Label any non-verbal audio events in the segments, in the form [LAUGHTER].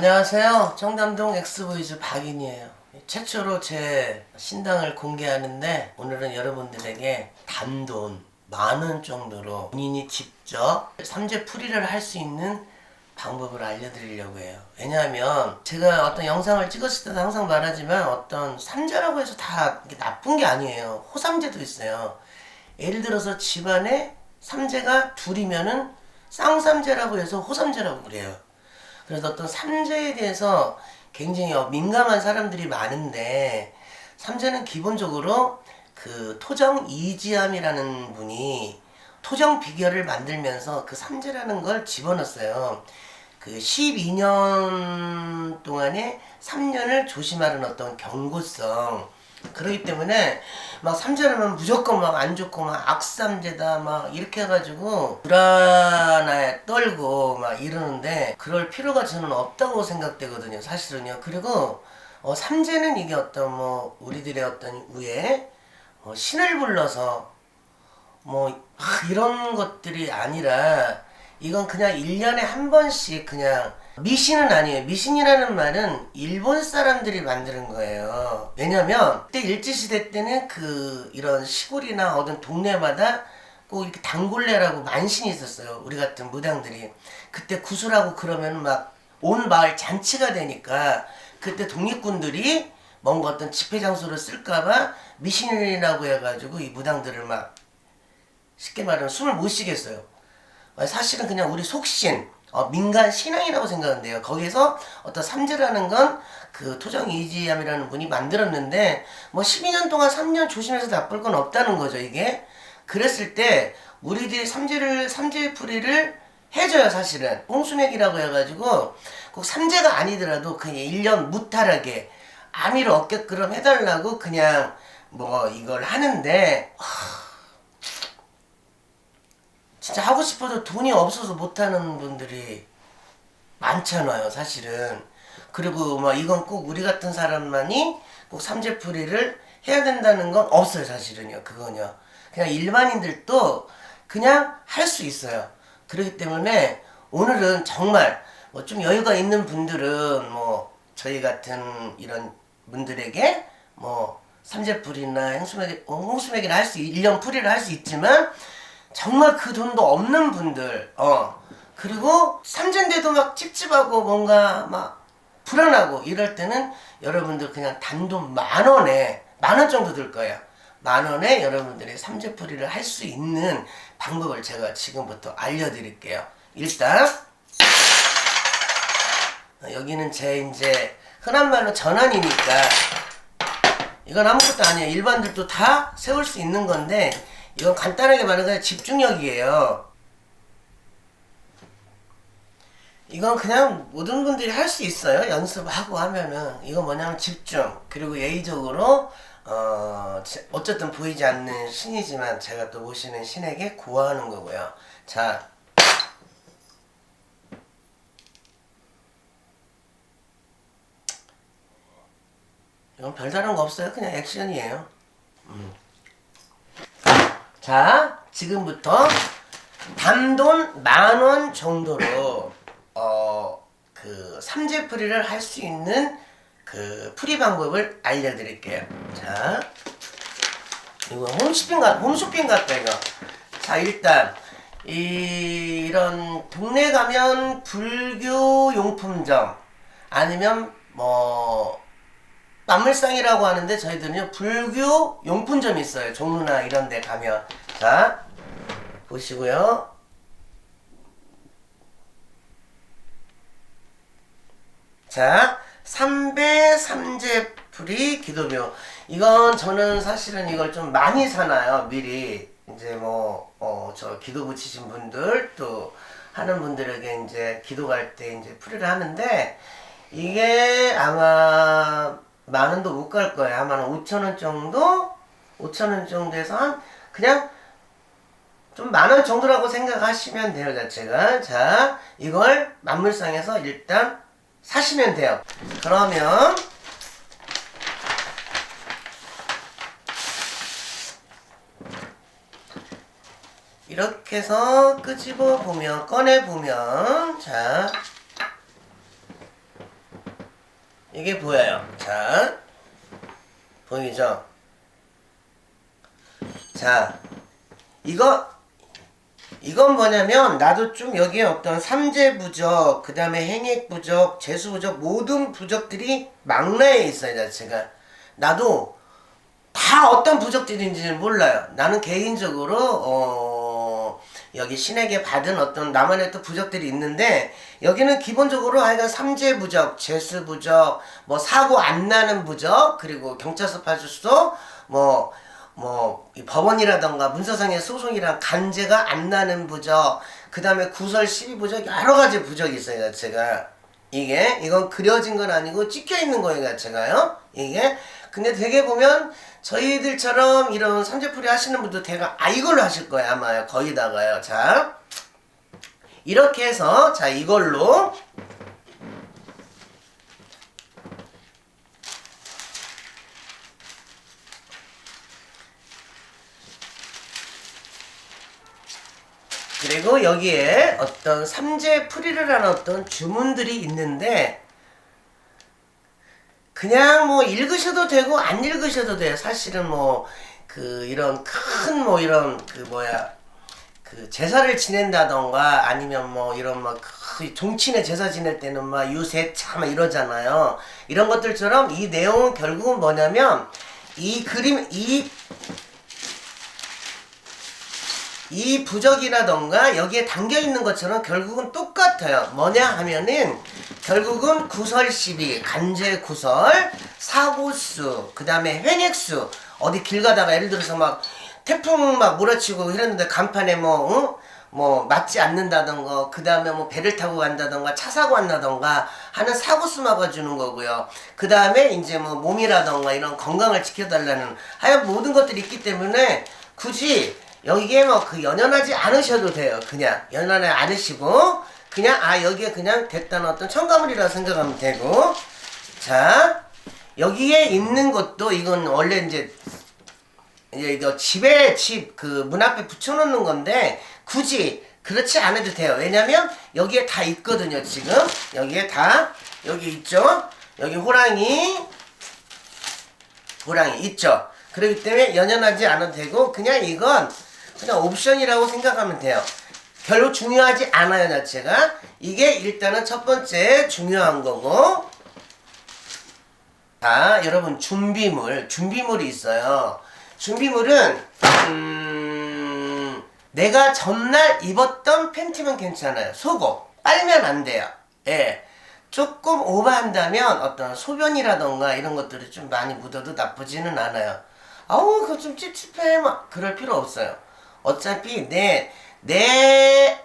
안녕하세요. 청담동 엑스보이즈 박인이에요. 최초로 제 신당을 공개하는데 오늘은 여러분들에게 단돈 만 원 정도로 본인이 직접 삼재 풀이를 할 수 있는 방법을 알려드리려고 해요. 왜냐하면 제가 어떤 영상을 찍었을 때도 항상 말하지만 어떤 삼재라고 해서 다 나쁜 게 아니에요. 호삼재도 있어요. 예를 들어서 집안에 삼재가 둘이면은 쌍삼재라고 해서 호삼재라고 그래요. 그래서 어떤 삼재에 대해서 굉장히 어, 민감한 사람들이 많은데 삼재는 기본적으로 그 토정 이지암이라는 분이 토정 비결을 만들면서 그 삼재라는 걸 집어넣었어요. 그 12년 동안에 3년을 조심하는 어떤 경고성. 그렇기 때문에 막 삼재라면 무조건 막 안 좋고 막 악삼재다 막 이렇게 해가지고 불안에 떨고 막 이러는데 그럴 필요가 저는 없다고 생각되거든요 사실은요. 그리고 어, 삼재는 이게 어떤 뭐 우리들의 어떤 위에 어, 신을 불러서 뭐 아, [LAUGHS] 이런 것들이 아니라 이건 그냥 1년에 한 번씩 그냥 미신은 아니에요. 미신이라는 말은 일본 사람들이 만드는 거예요. 왜냐면 그때 일제시대 때는 그 이런 시골이나 어떤 동네마다 꼭 이렇게 단골레라고 만신이 있었어요. 우리 같은 무당들이. 그때 구슬하고 그러면 막 온 마을 잔치가 되니까 그때 독립군들이 뭔가 어떤 집회 장소를 쓸까봐 미신이라고 해가지고 이 무당들을 막 쉽게 말하면 숨을 못 쉬겠어요. 사실은 그냥 우리 속신, 어, 민간 신앙이라고 생각하는데요. 거기서 어떤 삼재라는 건 그 토정 이지암이라는 분이 만들었는데 뭐 12년 동안 3년 조심해서 나쁠 건 없다는 거죠, 이게. 그랬을 때 우리들이 삼재를 삼재 풀이를 해줘요, 사실은. 홍수맥이라고 해가지고 꼭 삼재가 아니더라도 그냥 1년 무탈하게 암의를 없게끔 해달라고 그냥 뭐 이걸 하는데 하, 진짜 하고 싶어도 돈이 없어서 못하는 분들이 많잖아요, 사실은. 그리고 뭐 이건 꼭 우리 같은 사람만이 꼭 삼재풀이를 해야 된다는 건 없어요, 사실은요. 그건요. 그냥 일반인들도 그냥 할 수 있어요. 그렇기 때문에 오늘은 정말 뭐 좀 여유가 있는 분들은 뭐 저희 같은 이런 분들에게 뭐 삼재풀이나 어, 홍수맥이나 할 수, 1년 풀이를 할 수 있지만 정말 그 돈도 없는 분들, 어. 그리고 삼재인데도 막 찝찝하고 뭔가 막 불안하고 이럴 때는 여러분들 그냥 단돈 만 원에, 만 원 정도 들 거예요. 만 원에 여러분들이 삼재풀이를 할 수 있는 방법을 제가 지금부터 알려드릴게요. 일단, 여기는 제 이제 흔한 말로 전환이니까 이건 아무것도 아니에요. 일반들도 다 세울 수 있는 건데 이건 간단하게 말하면 집중력이에요. 이건 그냥 모든 분들이 할 수 있어요. 연습하고 하면은 이건 뭐냐면 집중 그리고 예의적으로 어 제- 어쨌든 보이지 않는 신이지만 제가 또 모시는 신에게 구하는 거고요. 자. 이건 별다른 거 없어요. 그냥 액션이에요. 음. 자, 지금부터 단돈 만 원 정도로 어 그 삼재풀이를 할 수 있는 그 풀이 방법을 알려드릴게요. 자, 이거 홈쇼핑 같 홈쇼핑 같다 이거. 자, 일단 이, 이런 동네 가면 불교 용품점 아니면 뭐 만물상이라고 하는데 저희들은요 불교 용품점이 있어요. 종로나 이런 데 가면. 자 보시고요. 자 삼배 삼재풀이 기도묘. 이건 저는 사실은 이걸 좀 많이 사놔요 미리. 이제 뭐 어 저 기도 붙이신 분들 또 하는 분들에게 이제 기도 갈 때 이제 풀이를 하는데 이게 아마 만 원도 못 갈 거예요. 아마 5천 원 정도? 5천 원 정도에서 한 그냥 좀 만 원 정도라고 생각하시면 돼요, 자체가. 자, 이걸 만물상에서 일단 사시면 돼요. 그러면 이렇게 해서 끄집어 보면 꺼내 보면 자 이게 보여요. 자, 보이죠? 자, 이거 이건 뭐냐면 나도 좀 여기에 어떤 삼재 부적, 그 다음에 행액 부적, 재수 부적 모든 부적들이 망라에 있어요 자체가. 나도 다 어떤 부적들인지는 몰라요. 나는 개인적으로 어 여기 신에게 받은 어떤 나만의 또 부적들이 있는데 여기는 기본적으로 하여간 삼재 부적, 재수 부적, 뭐 사고 안 나는 부적, 그리고 경찰서 파출소, 뭐 뭐, 이 법원이라던가 문서상의 소송이랑 간제가 안 나는 부적, 그 다음에 구설 12부적, 여러 가지 부적이 있어요, 자체가. 이게, 이건 그려진 건 아니고 찍혀 있는 거예요, 자체가요. 이게. 근데 되게 보면, 저희들처럼 이런 삼재풀이 하시는 분도 대가, 아, 이걸로 하실 거예요, 아마요. 거의 다가요. 자. 이렇게 해서, 자, 이걸로. 그리고 여기에 어떤 삼재 풀이를 하는 어떤 주문들이 있는데 그냥 뭐 읽으셔도 되고 안 읽으셔도 돼요. 사실은 뭐 그 이런 큰 뭐 이런 그 뭐야 그 제사를 지낸다던가 아니면 뭐 이런 막 그 종친의 제사 지낼 때는 막 유세차 막 이러잖아요. 이런 것들처럼 이 내용은 결국은 뭐냐면 이 그림 이 이 부적이라던가 여기에 담겨 있는 것처럼 결국은 똑같아요. 뭐냐 하면은 결국은 구설 시비, 간제 구설, 사고수, 그 다음에 횡액수, 어디 길 가다가 예를 들어서 막 태풍 막 몰아치고 이랬는데 간판에 뭐, 응? 뭐 맞지 않는다던가 그 다음에 뭐 배를 타고 간다던가 차 사고 한다던가 하는 사고수 막아주는 거고요. 그 다음에 이제 뭐 몸이라던가 이런 건강을 지켜달라는 하여간 모든 것들이 있기 때문에 굳이 여기에 뭐 그 연연하지 않으셔도 돼요. 그냥 연연하지 않으시고 그냥 아 여기에 그냥 됐다는 어떤 첨가물이라 생각하면 되고 자 여기에 있는 것도 이건 원래 이제 이제 이거 집에 집 그 문 앞에 붙여놓는 건데 굳이 그렇지 않아도 돼요. 왜냐면 여기에 다 있거든요. 지금 여기에 다 여기 있죠. 여기 호랑이 호랑이 있죠. 그렇기 때문에 연연하지 않아도 되고 그냥 이건 그냥 옵션이라고 생각하면 돼요. 별로 중요하지 않아요, 자체가. 이게 일단은 첫 번째 중요한 거고. 자, 여러분, 준비물. 준비물이 있어요. 준비물은, 음, 내가 전날 입었던 팬티면 괜찮아요. 속옷. 빨면 안 돼요. 예. 조금 오버한다면 어떤 소변이라던가 이런 것들이 좀 많이 묻어도 나쁘지는 않아요. 아우, 그거 좀 찝찝해. 막, 그럴 필요 없어요. 어차피 내, 내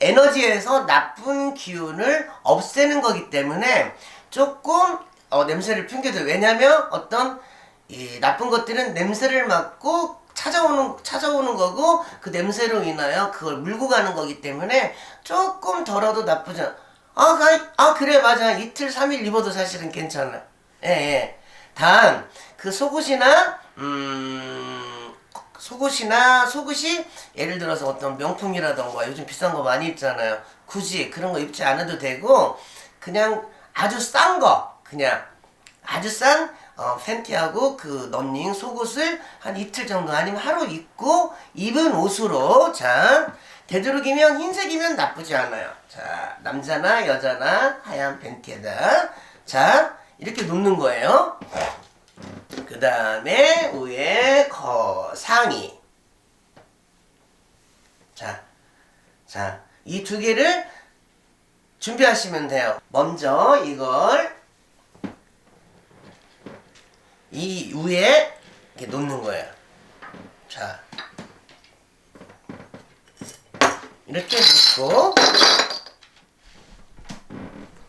에너지에서 나쁜 기운을 없애는 거기 때문에 조금 어, 냄새를 풍겨도 왜냐면 어떤 이 나쁜 것들은 냄새를 맡고 찾아오는 찾아오는 거고 그 냄새로 인하여 그걸 물고 가는 거기 때문에 조금 덜어도 나쁘지 않아. 아, 가- 아 그래 맞아 이틀 삼일 입어도 사실은 괜찮아. 예 예. 단 그 속옷이나 음 속옷이나 속옷이 예를 들어서 어떤 명품이라던가 요즘 비싼 거 많이 입잖아요. 굳이 그런 거 입지 않아도 되고 그냥 아주 싼 거 그냥 아주 싼 어, 팬티하고 그 런닝 속옷을 한 이틀 정도 아니면 하루 입고 입은 옷으로 자 되도록이면 흰색이면 나쁘지 않아요. 자 남자나 여자나 하얀 팬티에다 자 이렇게 놓는 거예요. 그 다음에 위에 거 상의. 자, 자, 이 두 개를 준비하시면 돼요. 먼저 이걸 이 위에 이렇게 놓는 거예요. 자, 이렇게 놓고,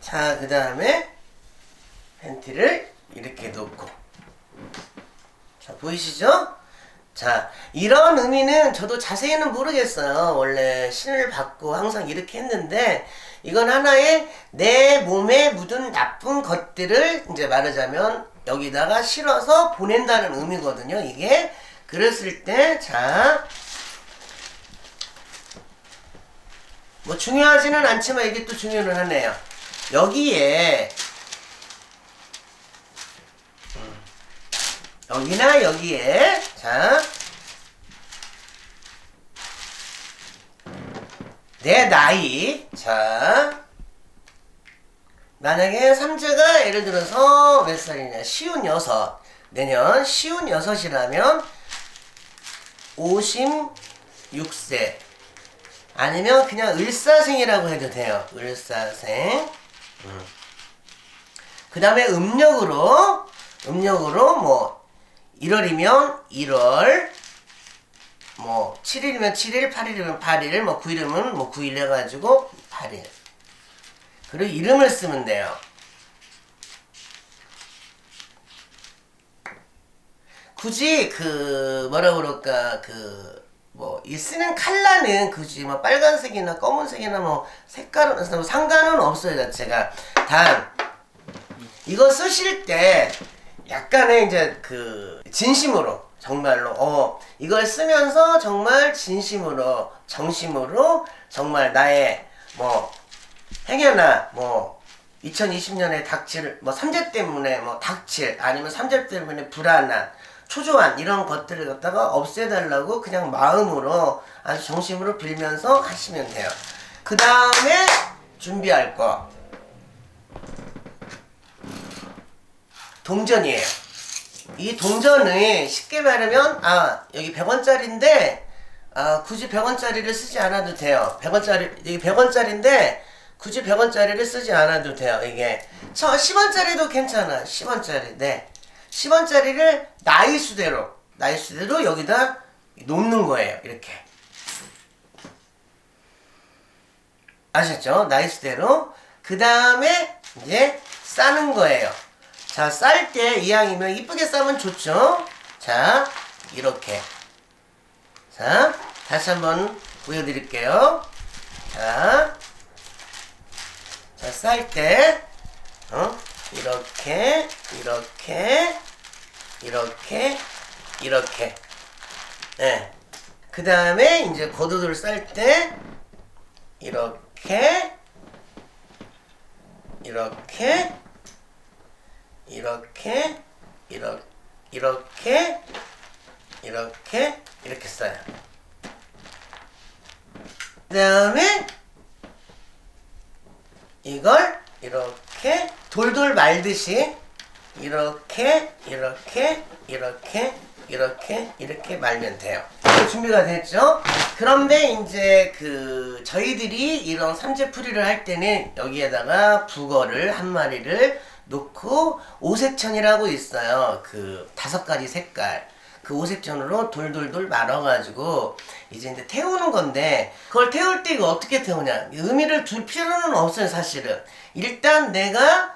자, 그 다음에 팬티를 이렇게 놓고, 자, 보이시죠? 자, 이런 의미는 저도 자세히는 모르겠어요. 원래 신을 받고 항상 이렇게 했는데, 이건 하나의 내 몸에 묻은 나쁜 것들을 이제 말하자면 여기다가 실어서 보낸다는 의미거든요. 이게. 그랬을 때, 자, 뭐 중요하지는 않지만 이게 또 중요는 하네요. 여기에 여기나 여기에. 자. 내 나이. 자. 만약에 삼재가 예를 들어서 몇 살이냐? 쉬운 여섯. 내년 쉬운 여섯이라면 56세. 아니면 그냥 을사생이라고 해도 돼요. 을사생. 그 다음에 음력으로 음력으로 뭐 1월이면 1월 뭐 7일이면 7일 8일이면 8일 뭐 9일이면 뭐 9일 해가지고 8일. 그리고 이름을 쓰면 돼요. 굳이 그 뭐라 그럴까 그 뭐 이 쓰는 칼라는 굳이 뭐 빨간색이나 검은색이나 뭐 색깔은 뭐 상관은 없어요 자체가. 단 이거 쓰실 때 약간의 이제 그 진심으로 정말로 어 이걸 쓰면서 정말 진심으로 정심으로 정말 나의 뭐 행여나 뭐 2020년에 닥칠 뭐 삼재 때문에 뭐 닥칠 아니면 삼재 때문에 불안한 초조한 이런 것들을 갖다가 없애달라고 그냥 마음으로 아주 정심으로 빌면서 하시면 돼요. 그 다음에 준비할 거 동전이에요. 이 동전을 쉽게 말하면 아 여기 100원짜리인데 아 굳이 100원짜리를 쓰지 않아도 돼요. 100원짜리 여기 100원짜리인데 굳이 100원짜리를 쓰지 않아도 돼요. 이게 저 10원짜리도 괜찮아. 10원짜리. 네. 10원짜리를 나이 수대로 나이 수대로 여기다 놓는 거예요. 이렇게. 아셨죠? 나이 수대로. 그 다음에 이제 싸는 거예요. 자, 쌀 때 이왕이면 이쁘게 싸면 좋죠? 자, 이렇게. 자, 다시 한번 보여드릴게요. 자, 자, 쌀 때, 어? 이렇게, 이렇게, 이렇게, 이렇게. 예. 그 다음에 이제 고도들 쌀 때, 이렇게, 이렇게, 이렇게 이렇게 이렇게 이렇게 이렇게 써요. 그 다음에 이걸 이렇게 돌돌 말듯이 이렇게 이렇게 이렇게 이렇게 이렇게 말면 돼요. 준비가 됐죠? 그런데 이제 그 저희들이 이런 삼재풀이를 할 때는 여기에다가 북어를 한 마리를 놓고 오색천이라고 있어요. 그 다섯 가지 색깔. 그 오색천으로 돌돌돌 말아가지고 이제 이제 태우는 건데 그걸 태울 때 이거 어떻게 태우냐 의미를 둘 필요는 없어요 사실은 일단 내가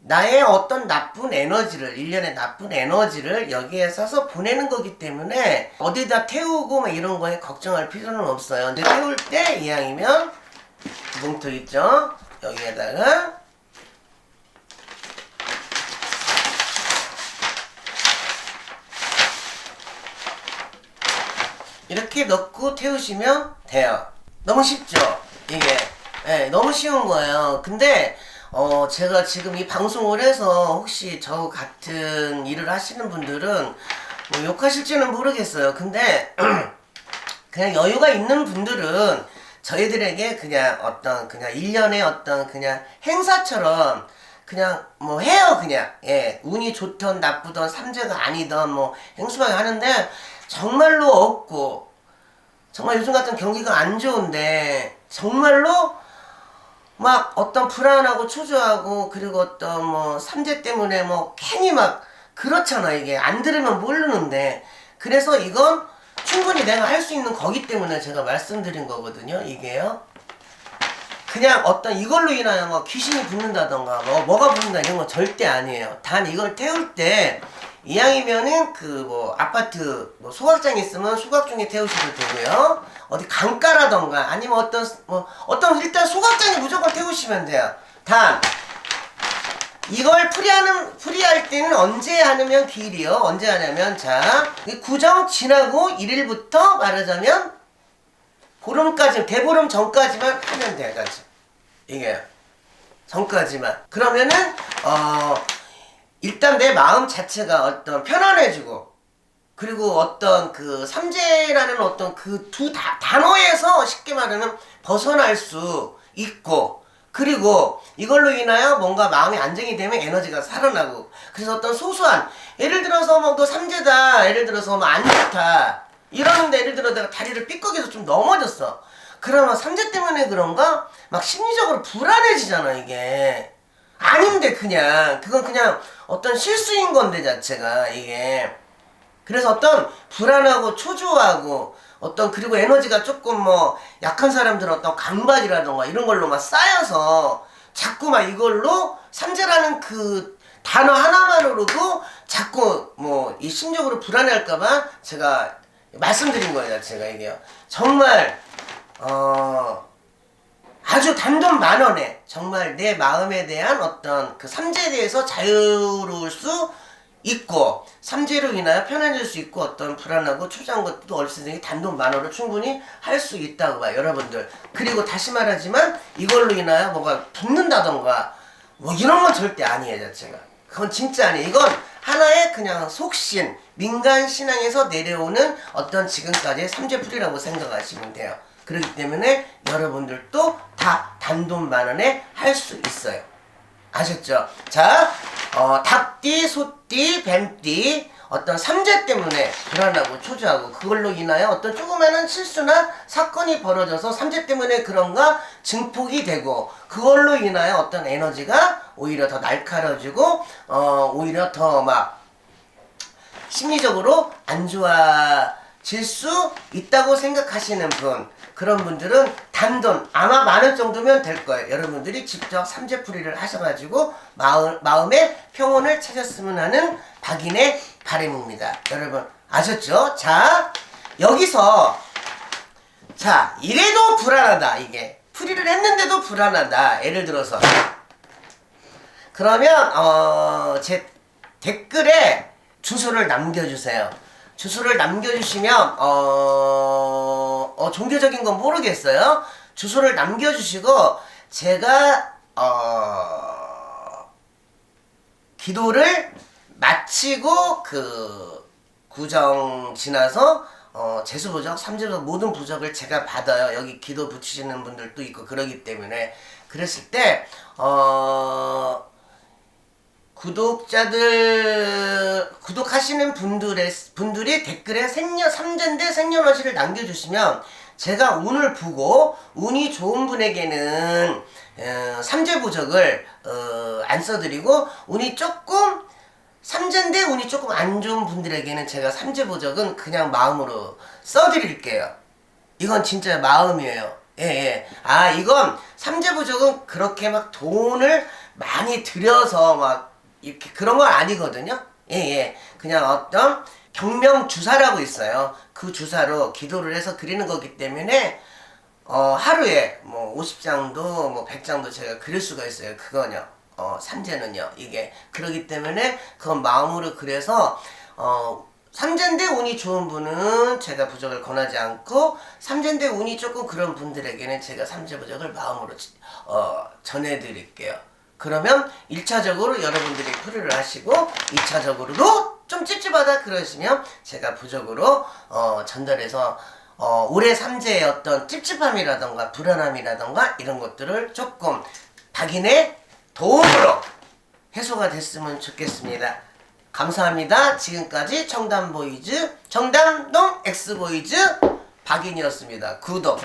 나의 어떤 나쁜 에너지를 일련의 나쁜 에너지를 여기에 써서 보내는 거기 때문에 어디다 태우고 막 이런 거에 걱정할 필요는 없어요 근데 태울 때 이왕이면 봉투 있죠 여기에다가 이렇게 넣고 태우시면 돼요. 너무 쉽죠? 이게. 예, 너무 쉬운 거예요. 근데, 어, 제가 지금 이 방송을 해서 혹시 저 같은 일을 하시는 분들은 뭐 욕하실지는 모르겠어요. 근데, [CLEARS THROAT] 그냥 여유가 있는 분들은 저희들에게 그냥 어떤, 그냥 일련의 어떤 그냥 행사처럼 그냥 뭐 해요 그냥 예 운이 좋던 나쁘던 삼재가 아니던 뭐 행수하게 하는데 정말로 없고 정말 요즘 같은 경기가 안 좋은데 정말로 막 어떤 불안하고 초조하고 그리고 어떤 뭐 삼재 때문에 뭐 괜히 막 그렇잖아 이게. 안 들으면 모르는데. 그래서 이건 충분히 내가 할 수 있는 거기 때문에 제가 말씀드린 거거든요 이게요 그냥 어떤 이걸로 인하여 뭐 귀신이 붙는다던가 뭐 뭐가 붙는다 이런 거 절대 아니에요. 단 이걸 태울 때 이왕이면은 그 뭐 아파트 뭐 소각장 있으면 소각 중에 태우셔도 되고요. 어디 강가라던가 아니면 어떤 뭐 어떤 일단 소각장에 무조건 태우시면 돼요. 단 이걸 풀이하는 풀이할 때는 언제 하면 길이요? 언제 하냐면 자 구정 지나고 1일부터 말하자면 보름까지 대보름 전까지만 하면 돼요. 가지. 이게 전까지만. 그러면은 어 일단 내 마음 자체가 어떤 편안해지고 그리고 어떤 그 삼재라는 어떤 그 두 단어에서 쉽게 말하면 벗어날 수 있고 그리고 이걸로 인하여 뭔가 마음이 안정이 되면 에너지가 살아나고 그래서 어떤 소소한 예를 들어서 뭐너 삼재다 예를 들어서 뭐 안 좋다 이러는데 예를 들어 내가 다리를 삐걱해서 좀 넘어졌어. 그러면 삼재 때문에 그런가? 막 심리적으로 불안해지잖아 이게. 아닌데 그냥. 그건 그냥 어떤 실수인 건데 자체가 이게. 그래서 어떤 불안하고 초조하고 어떤 그리고 에너지가 조금 뭐 약한 사람들은 어떤 강박이라던가 이런 걸로 막 쌓여서 자꾸 막 이걸로 삼재라는 그 단어 하나만으로도 자꾸 뭐 이 심적으로 불안해할까봐 제가 말씀드린 거예요 제가 이게요. 정말 어 아주 단돈 만 원에 정말 내 마음에 대한 어떤 그 삼재에 대해서 자유로울 수 있고 삼재로 인하여 편안해질 수 있고 어떤 불안하고 초조한 것도 얼추든지 단돈 만 원으로 충분히 할 수 있다고 봐요 여러분들. 그리고 다시 말하지만 이걸로 인하여 뭐가 붙는다던가 뭐 이런 건 절대 아니에요 자체가. 그건 진짜 아니에요. 이건 하나의 그냥 속신 민간 신앙에서 내려오는 어떤 지금까지의 삼재풀이라고 생각하시면 돼요 그렇기 때문에 여러분들도 다 단돈 만 원에 할 수 있어요 아셨죠? 자, 어, 닭띠, 소띠, 뱀띠 어떤 삼재 때문에 불안하고 초조하고 그걸로 인하여 어떤 조그마한 실수나 사건이 벌어져서 삼재 때문에 그런가 증폭이 되고 그걸로 인하여 어떤 에너지가 오히려 더 날카로워지고 어, 오히려 더 막 심리적으로 안 좋아질 수 있다고 생각하시는 분 그런 분들은 단돈 아마 많을 정도면 될 거예요. 여러분들이 직접 삼재풀이를 하셔가지고 마음, 마음의 평온을 찾았으면 하는 박인의 바람입니다. 여러분 아셨죠? 자 여기서 자 이래도 불안하다 이게 풀이를 했는데도 불안하다 예를 들어서 그러면 어, 제 댓글에 주소를 남겨주세요. 주소를 남겨주시면 어, 어 종교적인 건 모르겠어요. 주소를 남겨주시고 제가 어, 기도를 마치고 그 구정 지나서 어, 재수 부적, 삼재부 모든 부적을 제가 받아요. 여기 기도 붙이시는 분들도 있고 그러기 때문에 그랬을 때 어, 구독자들 구독하시는 분들의 분들이 댓글에 생년 삼전대 생년월일을 남겨주시면 제가 운을 보고 운이 좋은 분에게는 어, 삼재부적을 어, 안 써드리고 운이 조금 삼재인데 운이 조금 안 좋은 분들에게는 제가 삼재부적은 그냥 마음으로 써드릴게요. 이건 진짜 마음이에요. 예, 예. 아, 이건 삼재부적은 그렇게 막 돈을 많이 들여서 막 이렇게 그런 건 아니거든요. 예, 예. 그냥 어떤 경명 주사라고 있어요. 그 주사로 기도를 해서 그리는 거기 때문에 어, 하루에 뭐 50장도 뭐 100장도 제가 그릴 수가 있어요. 그거는요. 어, 삼재는요. 이게 그러기 때문에 그건 마음으로 그래서 어, 삼재인데 운이 좋은 분은 제가 부적을 권하지 않고 삼재인데 운이 조금 그런 분들에게는 제가 삼재 부적을 마음으로 어, 전해드릴게요. 그러면 1차적으로 여러분들이 풀이를 하시고 2차적으로도 좀 찝찝하다 그러시면 제가 부적으로 어, 전달해서 어, 올해 삼재의 어떤 찝찝함이라던가 불안함이라던가 이런 것들을 조금 박인의 도움으로 해소가 됐으면 좋겠습니다. 감사합니다. 지금까지 청담보이즈, 청담동 엑스보이즈 박인이었습니다. 구독,